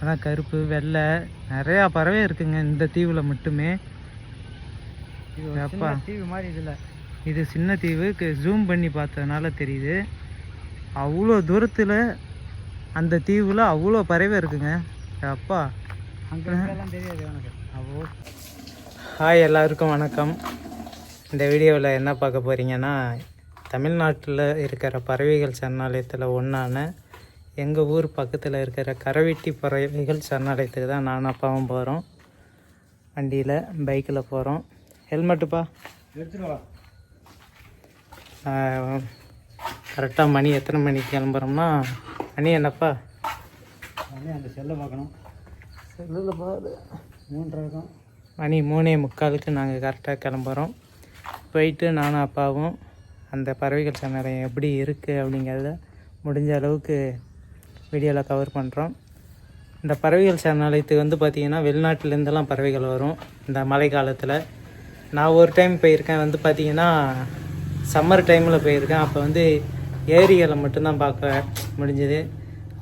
அதான் கருப்பு வெள்ளை நிறையா பறவை இருக்குங்க. இந்த தீவில் மட்டுமே. அப்பா டிவி மாதிரி இதில். இது சின்ன தீவு. ஜூம் பண்ணி பார்த்ததுனால தெரியுது. அவ்வளோ தூரத்தில் அந்த தீவில் அவ்வளோ பறவை இருக்குங்க. அப்பா தெரியாது எனக்கு. அவ்வளோ ஹாய் எல்லாருக்கும் வணக்கம். இந்த வீடியோவில் என்ன பார்க்க போகிறீங்கன்னா தமிழ்நாட்டில் இருக்கிற பறவைகள் சரணாலயத்தில் ஒன்றான எங்கள் ஊர் பக்கத்தில் இருக்கிற கரவெட்டி பறவைகள் சரணாலயத்துக்கு தான் நானும் அப்பாவும் போகிறோம் வண்டியில் பைக்கில் போகிறோம் ஹெல்மெட்டுப்பா கரெக்டாக மணி எத்தனை மணிக்கு கிளம்புறோம்னா? மணி என்னப்பா? உடனே அந்த செல்லை பார்க்கணும். செல்லில் பாரு. மூன்றரை இருக்கும். மணி மூணே முக்காலுக்கு நாங்கள் கரெக்டாக கிளம்புறோம். போயிட்டு நானும் அப்பாவும் அந்த பறவைகள் சரணாலயம் எப்படி இருக்குது அப்படிங்கிறத முடிஞ்ச அளவுக்கு வீடியோவில் கவர் பண்ணுறோம் இந்த பறவைகள் சரணாலயத்துக்கு வந்து பார்த்திங்கன்னா வெளிநாட்டிலேருந்தெல்லாம் பறவைகள் வரும். இந்த மழை காலத்தில். நான் ஒரு டைம் போயிருக்கேன். வந்து பார்த்திங்கன்னா சம்மர் டைமில் போயிருக்கேன். அப்போ வந்து ஏரிகளை மட்டும்தான் பார்க்க முடிஞ்சது.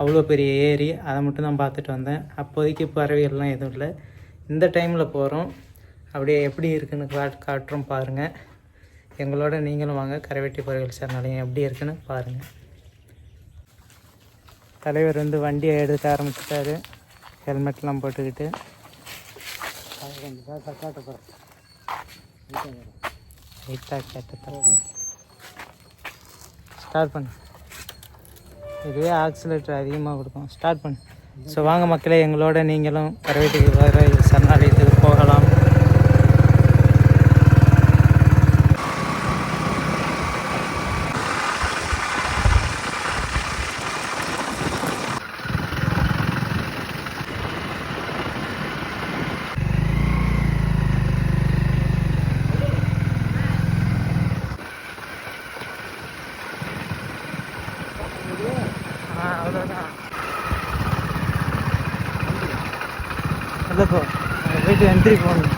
அவ்வளோ பெரிய ஏரி. அதை மட்டும் தான் பார்த்துட்டு வந்தேன். அப்போதைக்கு பறவைகள்லாம் எதுவும் இல்லை. இந்த டைமில் போகிறோம் அப்படியே எப்படி இருக்குன்னு காட் காட்டுறோம் பாருங்கள் எங்களோட நீங்களும் வாங்க. கரைவெட்டி பறவைகள் சரணாலயம் எப்படி இருக்குன்னு பாருங்கள் தலைவர் வந்து வண்டியை எடுக்க ஆரம்பிச்சிட்டாரு. ஹெல்மெட்லாம் போட்டுக்கிட்டு. கொஞ்சம் ஸ்டார்ட் பண்ணு. இதுவே ஆக்சிலேட்டர் அதிகமாக கொடுக்கும். ஸ்டார்ட் பண்ணு. ஸோ வாங்க மக்களே எங்களோட நீங்களும் கரவேட்டுக்கு வர சரணாலயத்துக்கு போகலாம். ஆ அவ்வளோதான் இல்லைப்போ போயிட்டு என்ட்ரி போகணும்.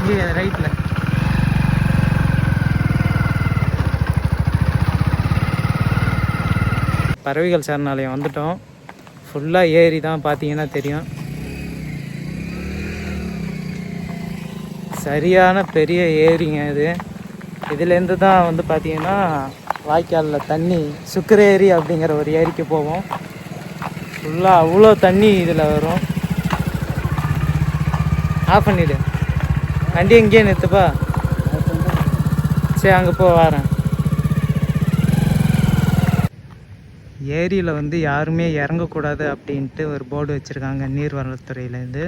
இங்கே ரைட்டில் பறவைகள் சரணாலயம் வந்துட்டோம். ஃபுல்லாக ஏரி தான் பார்த்தீங்கன்னா தெரியும். சரியான பெரிய ஏரிங்க இது. இதுலேருந்து தான் வந்து பார்த்தீங்கன்னா வாய்க்காலில் தண்ணி சுக்கர ஏரி அப்படிங்கிற ஒரு ஏரிக்கு போவோம். ஃபுல்லாக அவ்வளோ தண்ணி இதில் வரும். ஆஃப் பண்ணிவிடு வண்டி எங்கேயே நிறுத்துப்பா. சரி அங்கே போ வரேன். ஏரியில் வந்து யாருமே இறங்கக்கூடாது அப்படின்ட்டு ஒரு போர்டு வச்சுருக்காங்க நீர்வளத்துறையிலேருந்து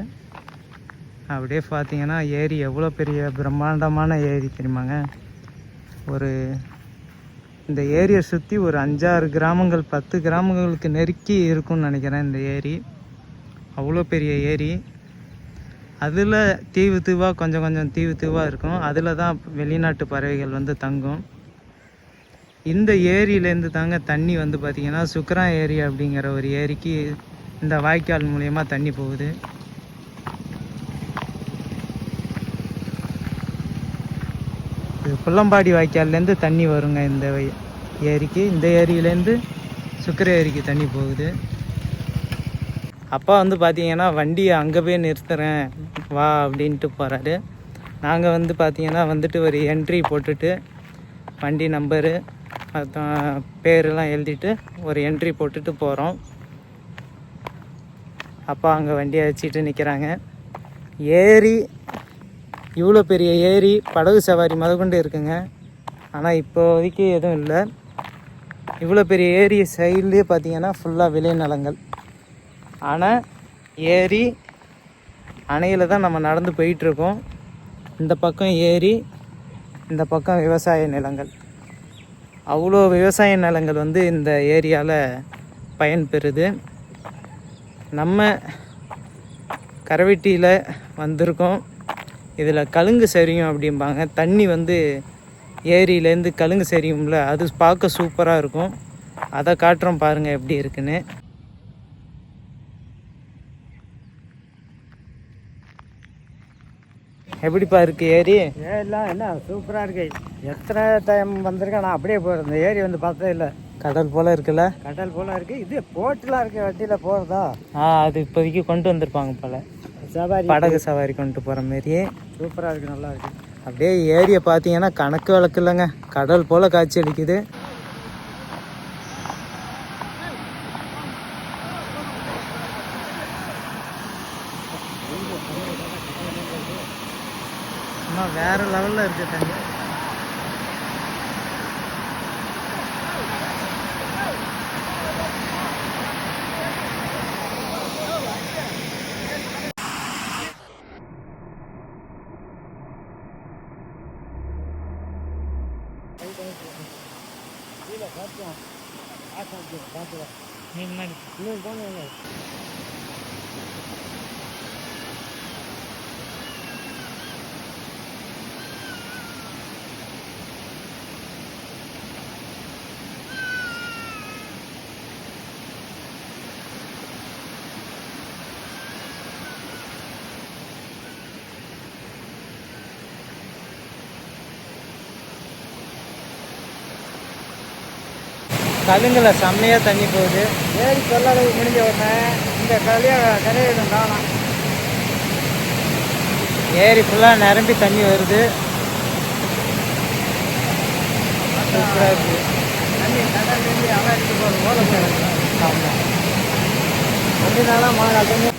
அப்படியே பார்த்தீங்கன்னா ஏரி எவ்வளோ பெரிய பிரம்மாண்டமான ஏரி தெரியுமாங்க? ஒரு இந்த ஏரியை சுற்றி ஒரு அஞ்சாறு கிராமங்கள் பத்து கிராமங்களுக்கு நெருக்கி இருக்கும்னு நினைக்கிறேன் இந்த ஏரி. அவ்வளோ பெரிய ஏரி. அதில் தீவு தீவாக கொஞ்சம் கொஞ்சம் தீவு தீவாக இருக்கும். அதில் தான் வெளிநாட்டு பறவைகள் வந்து தங்கும். இந்த ஏரியிலேருந்து தாங்க தண்ணி வந்து பார்த்திங்கன்னா சுக்ரா ஏரி அப்படிங்கிற ஒரு ஏரிக்கு இந்த வாய்க்கால் மூலயமா தண்ணி போகுது. இது புள்ளம்பாடி வாய்க்கால்லேருந்து தண்ணி வருங்க இந்த ஏரிக்கு. இந்த ஏரியிலேருந்து சுக்கர ஏரிக்கு தண்ணி போகுது. அப்பா வந்து பார்த்தீங்கன்னா வண்டியை அங்கே போய் நிறுத்துறேன் வா அப்படின்ட்டு போகிறாரு நாங்கள் வந்து பார்த்தீங்கன்னா வந்துட்டு ஒரு என்ட்ரி போட்டுட்டு வண்டி நம்பரு பேரெலாம் பேரெல்லாம் எழுதிட்டு ஒரு என்ட்ரி போட்டுட்டு போகிறோம் அப்பா அங்கே வண்டியை வச்சுட்டு நிற்கிறாங்க ஏரி இவ்வளோ பெரிய ஏரி படகு சவாரி முதற்கொண்டு இருக்குங்க. ஆனால் இப்போதைக்கு எதுவும் இல்லை. இவ்வளோ பெரிய ஏரி சைட்லேயே பார்த்தீங்கன்னா ஃபுல்லாக விளைநிலங்கள் அணை ஏரி அணையில் தான் நம்ம நடந்து போயிட்டுருக்கோம். இந்த பக்கம் ஏரி இந்த பக்கம் விவசாய நிலங்கள். அவ்வளோ விவசாய நிலங்கள் வந்து இந்த ஏரியாவில் பயன்பெறுது நம்ம கரவெட்டியில் வந்திருக்கோம். இதில் கழுங்கு சரியும் அப்படிம்பாங்க. தண்ணி வந்து ஏரியிலேருந்து கழுங்கு சரியும்ல அது பார்க்க சூப்பராக இருக்கும். அதை காட்டுறோம் பாருங்கள் எப்படி இருக்குன்னு. எப்படிப்பா இருக்கு ஏரி? ஏரிலாம் என்ன சூப்பராக இருக்கு. எத்தனை டைம் வந்திருக்கேன் நான் அப்படியே போகிறேன் இந்த ஏரி வந்து பார்த்ததே இல்லை. கடல் போல் இருக்குல்ல? கடல் போல இருக்கு. இது போட்டுலாம் இருக்கு. வண்டியில் போகிறதா ஆ அது இப்போதைக்கு கொண்டு வந்திருப்பாங்க போல். சவாரி படகு சவாரி கொண்டு போகிற மாதிரியே. சூப்பராக இருக்குது நல்லா இருக்குது அப்படியே ஏரியை பார்த்தீங்கன்னா கணக்கு விளக்கு இல்லைங்க. கடல் போல் காட்சி அளிக்குது சும்மா வேற லெவலில் இருக்கு தண்ணி நீ முன்னாடி இன்னும் போங்க கழுங்கில் செம்மையாக தண்ணி போகுது. ஏரி கொள்ளளவு முடிஞ்ச உடனே இந்த கலையாக கரையிடம் காணும் ஏரி ஃபுல்லாக நிரம்பி தண்ணி வருது. சூப்பராக இருக்குது தண்ணி கடல்லேருந்து அவன் போகிற போல போயிடலாம் ஆமாம் ரெண்டு மழை தண்ணி.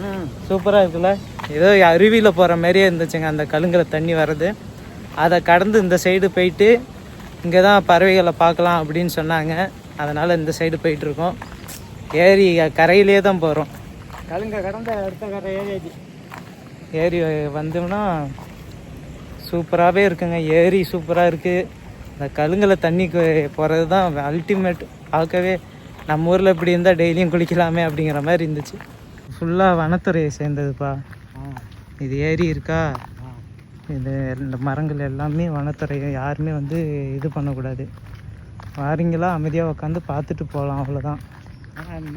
ம். சூப்பராக இருக்குல்ல? ஏதோ அருவியில் போகிற மாதிரியே இருந்துச்சுங்க. அந்த கழுங்குல தண்ணி வர்றது. அதை கடந்து இந்த சைடு போயிட்டு இங்கே தான் பறவைகளை பார்க்கலாம் அப்படின்னு சொன்னாங்க. அதனால் இந்த சைடு போயிட்டுருக்கோம் ஏரி கரையிலே தான் போகிறோம் கழுங்க கடந்த அடுத்த கரை ஏரியாச்சு ஏரி வந்தோம்னா சூப்பராகவே இருக்குங்க. ஏரி சூப்பராக இருக்குது இந்த கழுங்குல தண்ணி போகிறது தான் அல்டிமேட் பார்க்கவே நம்ம ஊரில் இப்படி இருந்தால் டெய்லியும் குளிக்கலாமே அப்படிங்கிற மாதிரி இருந்துச்சு. ஃபுல்லாக வனத்துறையை சேர்ந்ததுப்பா. இது ஏரி இருக்கா? இது இந்த மரங்கள் எல்லாமே வனத்துறை யாருமே வந்து இது பண்ணக்கூடாது. வாரீங்களா? அமைதியாக உட்காந்து பார்த்துட்டு போகலாம் அவ்வளோதான்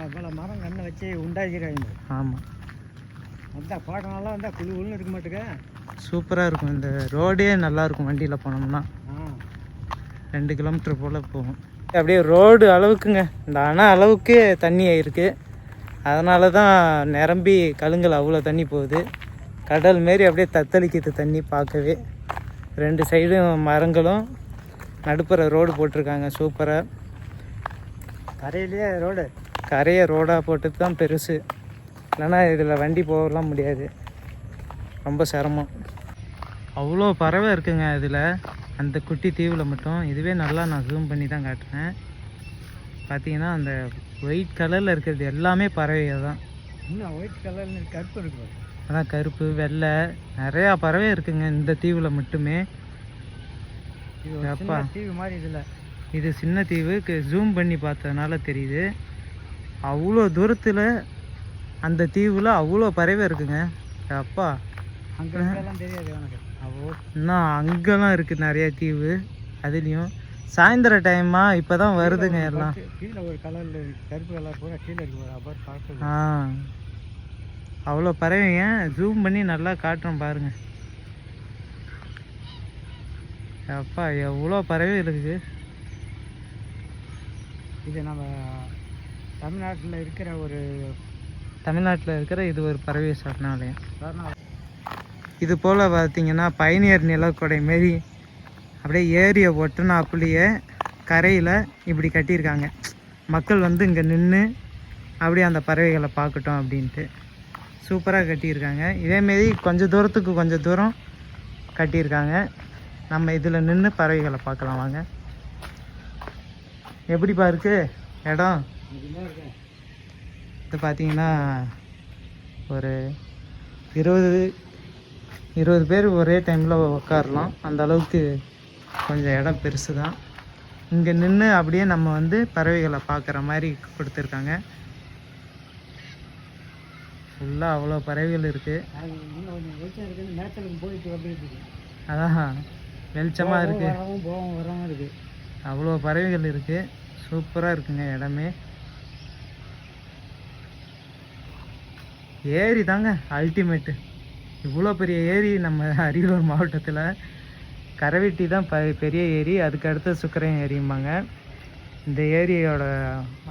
இவ்வளோ மரம் கண்ணை வச்சு உண்டாக்கிறாங்க ஆமாம் அதான் பாட்டனாலாம் வந்தால் குழு உள்ள இருக்க மாட்டேங்க சூப்பராக இருக்கும். இந்த ரோடே நல்லாயிருக்கும் வண்டியில் போனோம்னா. ரெண்டு கிலோமீட்டர் போல் போகும். அப்படியே ரோடு அளவுக்குங்க. இந்த அணை அளவுக்கு தண்ணி ஆயிருக்கு. அதனால தான் நிரம்பி கழுங்கல் அவ்வளோ தண்ணி போகுது. கடல் மாரி அப்படியே தத்தளிக்குது தண்ணி பார்க்கவே. ரெண்டு சைடும் மரங்களும். நடுப்புற ரோடு போட்டிருக்காங்க சூப்பராக கரையிலேயே ரோடு. கரையை ரோடாக போட்டது தான் பெருசு. இல்லைன்னா இதில் வண்டி போகலாம் முடியாது. ரொம்ப சிரமம். அவ்வளோ பறவை இருக்குங்க இதில். அந்த குட்டி தீவில் மட்டும். இதுவே நல்லா நான் ஜூம் பண்ணி தான் காட்டுறேன். பார்த்தீங்கன்னா அந்த ஒயிட் கலரில் இருக்கிறது எல்லாமே பறவைகள் தான். இன்னும் ஒயிட் கலர்னு கருப்பு இருக்கு பாரு. அதான் கருப்பு வெள்ளை நிறையா பறவை இருக்குங்க. இந்த தீவில் மட்டுமே. அப்பா. தீவு மாதிரி இதில். இது சின்ன தீவுக்கு ஜூம் பண்ணி பார்த்ததுனால தெரியுது. அவ்வளோ தூரத்தில் அந்த தீவில் அவ்வளோ பறவை இருக்குங்க. அப்பா. அங்கே இருக்கெல்லாம் தெரியாது எனக்கு. இன்னும் அங்கெல்லாம் இருக்குது நிறைய தீவு. அதுலேயும் சாயந்தர டைமா இப்போ தான் வருதுங்க எல்லாம். கீழே ஒரு கலரில் கருப்பு கலர் பூரா கீழே இருக்கு. ஆ. அவ்வளோ பறவைங்க. ஜூம் பண்ணி நல்லா காட்டுறோம் பாருங்க. அப்பா எவ்வளோ பறவை இருக்குது. இது நம்ம தமிழ்நாட்டில் இருக்கிற ஒரு தமிழ்நாட்டில் இருக்கிற இது ஒரு பறவை. சரணாலயம் இது போல் பார்த்தீங்கன்னா பயணியர் நிலக்கொடை மாரி. அப்படியே ஏரியை ஒட்டுனாப்புலேயே கரையில் இப்படி கட்டியிருக்காங்க. மக்கள் வந்து இங்கே நின்று அப்படியே அந்த பறவைகளை பார்க்கட்டும் அப்படின்ட்டு. சூப்பராக கட்டியிருக்காங்க. இதேமாரி கொஞ்சம் தூரத்துக்கு கொஞ்சம் தூரம் கட்டியிருக்காங்க. நம்ம இதில் நின்று பறவைகளை பார்க்கலாம் வாங்க. எப்படிப்பா இருக்குது இடம்? இது பார்த்தீங்கன்னா ஒரு இருபது இருபது பேர் ஒரே டைமில் உட்காரலாம் அந்த அளவுக்கு கொஞ்சம் இடம் பெருசு தான் இங்கே நின்று அப்படியே நம்ம வந்து பறவைகளை பார்க்குற மாதிரி கொடுத்துருக்காங்க. ஃபுல்லாக அவ்வளோ பறவைகள் இருக்குது போயிட்டு அதான் வெளிச்சமாக இருக்குது போகவும் வரவும் இருக்குது அவ்வளோ பறவைகள் இருக்குது சூப்பராக இருக்குங்க இடமே. ஏரி தாங்க அல்டிமேட்டு இவ்வளோ பெரிய ஏரி நம்ம அரியலூர் மாவட்டத்தில். கரவெட்டி தான் ப பெரிய ஏரி. அதுக்கு அடுத்து சுக்கரம் ஏரிம்பாங்க. இந்த ஏரியோட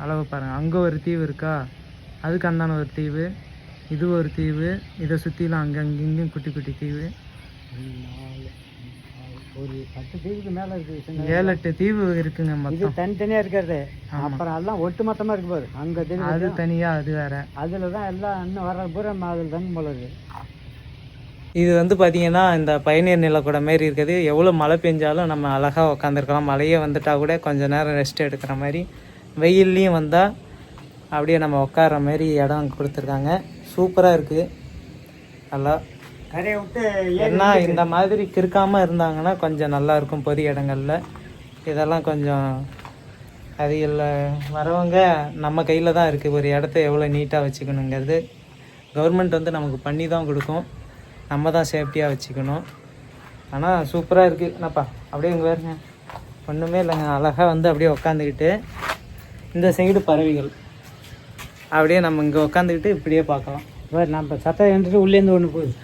அளவு பாருங்கள் அங்கே ஒரு தீவு இருக்கா? அதுக்கு அந்தான ஒரு தீவு. இது ஒரு தீவு. இதை சுற்றிலாம் அங்கே அங்கேயும் குட்டி குட்டி தீவு. ஒரு பத்து தீவுக்கு மேலே இருக்குது ஏழு எட்டு தீவு இருக்குங்க இது மொத்தம் தனித்தனியாக இருக்கிறது. அப்புறம் எல்லாம் ஒட்டு மொத்தமாக இருக்கு பாரு. அங்கே அது தனியாக அது வேற. அதில் தான் எல்லாம் இன்னும் வர பூரா அதில் தங்க போல இருக்கு. இது வந்து பார்த்தீங்கன்னா இந்த பயணியர் நிலக்கூட மாரி இருக்குது. எவ்வளோ மழை பெஞ்சாலும் நம்ம அழகாக உட்காந்துருக்கலாம் மழையே வந்துட்டா கூட கொஞ்ச நேரம் ரெஸ்ட் எடுக்கிற மாதிரி. வெயில்லையும் வந்தால் அப்படியே நம்ம உட்கார்ற மாதிரி இடம் கொடுத்துருக்காங்க. சூப்பராக இருக்குது நல்லா. கரையை விட்டு ஏன்னா இந்த மாதிரி கிறுக்காமல் இருந்தாங்கன்னா கொஞ்சம் நல்லா இருக்கும் பொது இடங்கள்ல இதெல்லாம் கொஞ்சம் அது இல்லை. வரவங்க நம்ம கையில் தான் இருக்குது ஒரு இடத்த எவ்வளோ நீட்டாக வச்சுக்கணுங்கிறது. கவர்மெண்ட் வந்து நமக்கு பண்ணி தான் கொடுக்கும். நம்ம தான் சேஃப்டியாக வச்சுக்கணும். ஆனால் சூப்பராக இருக்குது என்னப்பா அப்படியே இங்கே பாருங்க. ஒன்றுமே இல்லைங்க. அழகாக வந்து அப்படியே உக்காந்துக்கிட்டு இந்த சைடு பறவைகள். அப்படியே நம்ம இங்கே உட்காந்துக்கிட்டு இப்படியே பார்க்கலாம். பாரு நம்ம சத்தம் எழுந்துட்டு உள்ளேருந்து ஒன்று போகுது.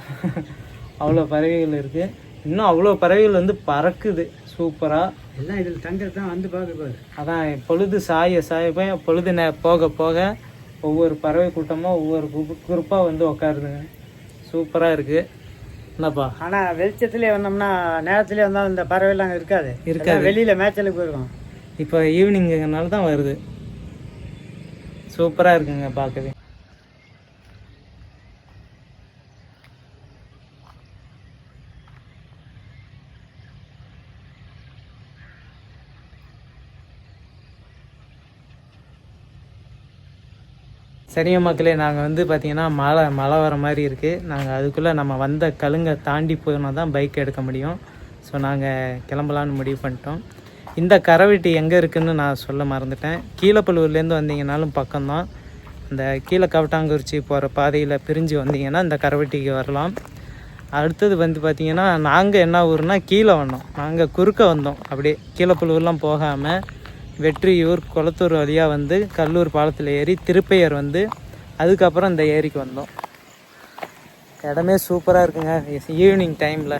அவ்வளோ பறவைகள் இருக்குது இன்னும் அவ்வளோ பறவைகள் வந்து பறக்குது. சூப்பராக எல்லாம் இதில் தங்கிறது தான் வந்து பார்க்க பாரு. அதான் பொழுது சாய சாய போய் பொழுது நே போக போக ஒவ்வொரு பறவை கூட்டமாக ஒவ்வொரு குரூப்பாக வந்து உட்காருதுங்க சூப்பராக இருக்குது என்னப்பா? ஆனால் வெளிச்சத்துலேயே வந்தோம்னா நேரத்துலேயே வந்தாலும் இந்த பறவைலாம் அங்கே இருக்காது. இருக்காது. வெளியில் மேய்ச்சலுக்கு போயிருக்கோம். இப்போ ஈவினிங்கிறனால தான் வருது. சூப்பராக இருக்குங்க பார்க்கவே சரிங்க மக்களே நாங்கள் வந்து பார்த்திங்கன்னா மழை மழை வர மாதிரி இருக்குது நாங்கள் அதுக்குள்ளே நம்ம வந்த கழுங்கை தாண்டி போனால் தான் பைக் எடுக்க முடியும். ஸோ நாங்கள் கிளம்பலான்னு முடிவு பண்ணிட்டோம். இந்த கரவெட்டி எங்கே இருக்குதுன்னு நான் சொல்ல மறந்துட்டேன். கீழப்பழுவூர்லேருந்து வந்தீங்கனாலும் பக்கம்தான். இந்த கீழே கவட்டாங்குறிச்சி போகிற பாதையில் பிரிஞ்சு வந்தீங்கன்னா இந்த கரவெட்டிக்கு வரலாம். அடுத்தது வந்து பார்த்திங்கன்னா நாங்கள் என்ன ஊர்னால் கீழே வந்தோம். நாங்கள் குறுக்க வந்தோம். அப்படியே கீழப்பழுவூர்லாம் போகாமல் வெற்றியூர் குளத்தூர் வழியாக வந்து கல்லூர் பாலத்தில் ஏறி திருப்பையர் வந்து அதுக்கப்புறம் இந்த ஏரிக்கு வந்தோம். இடமே சூப்பராக இருக்குங்க. ஈவினிங் டைமில்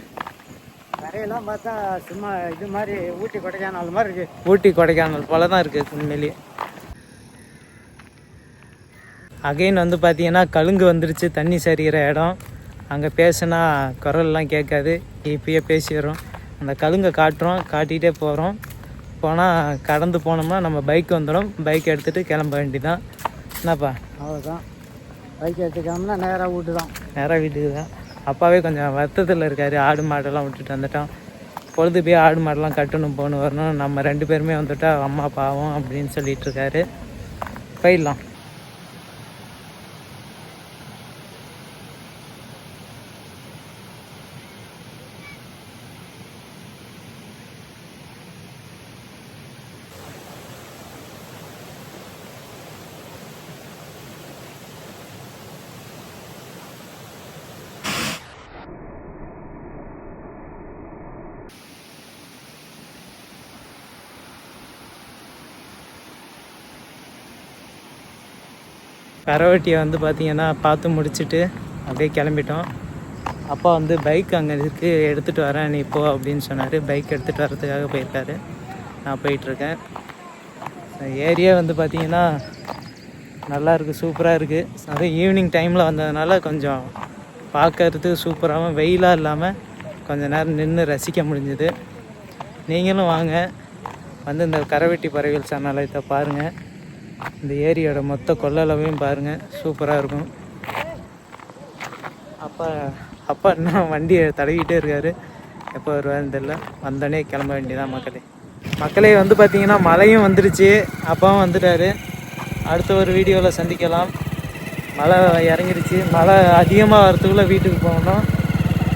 கரையெல்லாம் பார்த்தா சும்மா இது மாதிரி ஊட்டி கொடைக்கானல் மாதிரி இருக்கு. ஊட்டி கொடைக்கானல் போல தான் இருக்குது உண்மையிலேயே. அகைன் வந்து பார்த்தீங்கன்னா கழுங்கு வந்துருச்சு தண்ணி சரிகிற இடம். அங்கே பேசுனா குரல்லாம் கேட்காது இப்பயே பேசிடுறோம். அந்த கழுங்கை காட்டுறோம் காட்டிகிட்டே போகிறோம் போனால் கடந்து போனோம்னா நம்ம பைக் வந்துடும். பைக் எடுத்துகிட்டு கிளம்ப வேண்டியதான் என்னப்பா? அவ்வளோதான் பைக் எடுத்துக்காமனா நேராக வீட்டு தான் நேராக வீட்டுக்கு தான் அப்பாவே கொஞ்சம் வருத்தத்தில் இருக்கார். ஆடு மாடெல்லாம் விட்டுட்டு வந்துட்டோம். பொழுது போய் ஆடு மாடெல்லாம் கட்டணும் போகணும் வரணும். நம்ம ரெண்டு பேருமே வந்துட்டா அம்மா பாவம் அப்படின்னு சொல்லிட்டு இருக்காரு. போயிடலாம். கரவட்டியை வந்து பார்த்திங்கன்னா பார்த்து முடிச்சுட்டு அப்படியே கிளம்பிட்டோம். அப்பா வந்து பைக் அங்கே இருக்கு எடுத்துகிட்டு வரேன் நீ போ அப்படின்னு சொன்னார். பைக் எடுத்துகிட்டு வரதுக்காக போயிருக்காரு. நான் போயிட்டுருக்கேன். ஏரியா வந்து பார்த்திங்கன்னா நல்லா இருக்குது சூப்பராக இருக்குது அதுவும் ஈவினிங் டைமில் வந்ததுனால கொஞ்சம் பார்க்கறதுக்கு சூப்பராகவும் வெயிலாக இல்லாமல் கொஞ்சம் நேரம் நின்று ரசிக்க முடிஞ்சுது. நீங்களும் வாங்க. வந்து இந்த கரவெட்டி பறவைகள் சரணாலயத்தை பாருங்கள் இந்த ஏரியோட மொத்த கொள்ளளவையும் பாருங்கள் சூப்பராக இருக்கும். அப்பா அப்பா இன்னும் வண்டியை தடவிக்கிட்டே இருக்காரு. எப்போ வருவாருன்னு தெரில வந்தோடனே கிளம்ப வேண்டியதான் மக்களே. மக்களே வந்து பார்த்தீங்கன்னா மழையும் வந்துடுச்சு. அப்பாவும் வந்துட்டாரு. அடுத்த ஒரு வீடியோவில் சந்திக்கலாம். மழை இறங்கிடுச்சு. மழை அதிகமாக வரத்துக்குள்ளே வீட்டுக்கு போகணும்.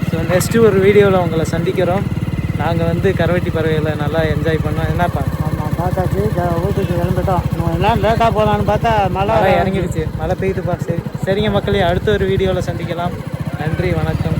ஸோ நெக்ஸ்ட்டு ஒரு வீடியோவில் உங்களை சந்திக்கிறோம். நாங்கள் வந்து கரவெட்டி பறவைகளை நல்லா என்ஜாய் பண்ணோம். என்னப்பா? ஆமாம் பார்த்தாச்சு. வீட்டுக்கு கிளம்பிட்டோம். எல்லாம் லேட்டாக போகலான்னு பார்த்தா மழை இறங்கிடுச்சு. மழை பெய்யுதுப்பா சரி சரிங்க மக்களே அடுத்த ஒரு வீடியோவில் சந்திக்கலாம். நன்றி வணக்கம்.